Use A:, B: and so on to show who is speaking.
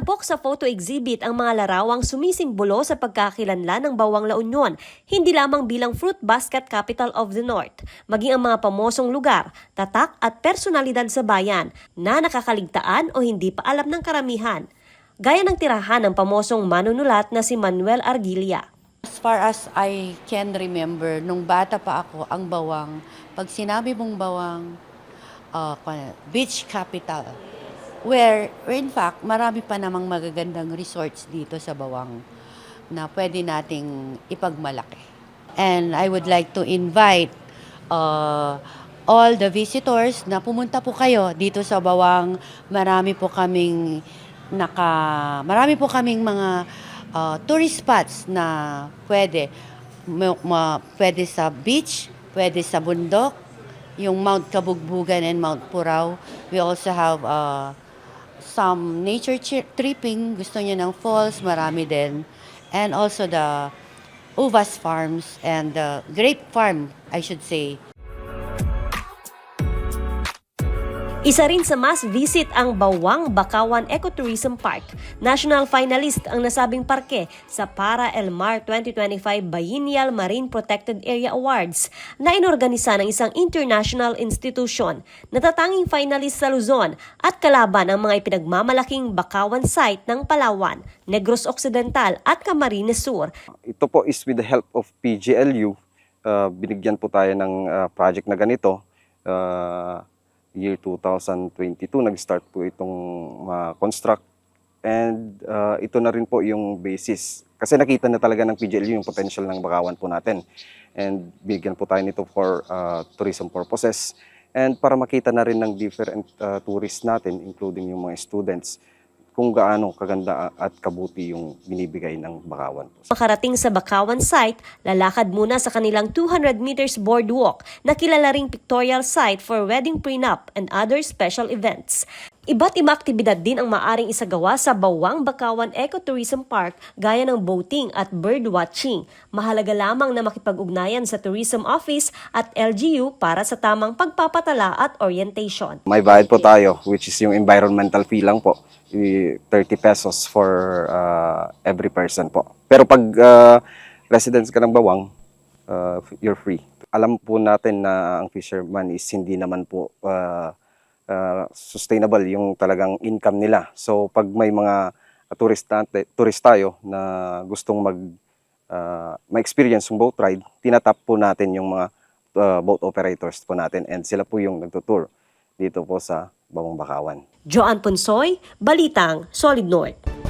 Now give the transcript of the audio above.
A: Tampok sa photo exhibit ang mga larawang sumisimbolo sa pagkakakilanlan ng Bawang La Union, hindi lamang bilang fruit basket capital of the North, maging ang mga pamosong lugar, tatak at personalidad sa bayan na nakakaligtaan o hindi pa alam ng karamihan. Gaya ng tirahan ng pamosong manunulat na si Manuel Argilia.
B: As far as I can remember, nung bata pa ako, ang bawang, pag sinabi mong bawang, uh, beach capital, where, where in fact, marami pa namang magagandang resorts dito sa bawang na pwede nating ipagmalaki. And I would like to invite uh, all the visitors na pumunta po kayo dito sa Bawang. Marami po kaming naka marami po kaming mga uh, tourist spots na pwede ma, ma- pwede sa beach, pwede sa bundok, yung Mount Kabugbugan and Mount Purao. We also have uh, some nature tripping, gusto niya ng falls, marami din. And also the Uvas Farms and the Grape Farm, I should say.
A: Isa rin sa mas visit ang Bawang Bakawan Ecotourism Park. National finalist ang nasabing parke sa Para El Mar 2025 Biennial Marine Protected Area Awards na inorganisa ng isang international institution. Natatanging finalist sa Luzon at kalaban ang mga ipinagmamalaking Bakawan site ng Palawan, Negros Occidental at Camarines Sur.
C: Ito po is with the help of PGLU. Uh, binigyan po tayo ng uh, project na ganito. Uh, year 2022, nag-start po itong ma-construct. And uh, ito na rin po yung basis. Kasi nakita na talaga ng PGLU yung potential ng bakawan po natin. And bigyan po tayo nito for uh, tourism purposes. And para makita na rin ng different uh, tourists natin, including yung mga students, kung gaano kaganda at kabuti yung binibigay ng bakawan.
A: Makarating sa Bakawan site, lalakad muna sa kanilang 200 meters boardwalk na kilala ring pictorial site for wedding prenup and other special events. Iba't ibang aktibidad din ang maaring isagawa sa Bawang Bakawan Ecotourism Park gaya ng boating at bird watching. Mahalaga lamang na makipag-ugnayan sa Tourism Office at LGU para sa tamang pagpapatala at orientation.
C: May bayad po tayo, which is yung environmental fee lang po. I- 30 pesos for uh, every person po. Pero pag uh, residents ka ng Bawang, uh, you're free. Alam po natin na ang fisherman is hindi naman po uh, uh, sustainable yung talagang income nila. So pag may mga tourist, nate- tourist tayo na gustong mag uh, ma-experience yung boat ride, tinatap po natin yung mga uh, boat operators po natin and sila po yung nagtutour dito po sa Bawang Bakawan.
A: Joan Ponsoy, Balitang, Solid North.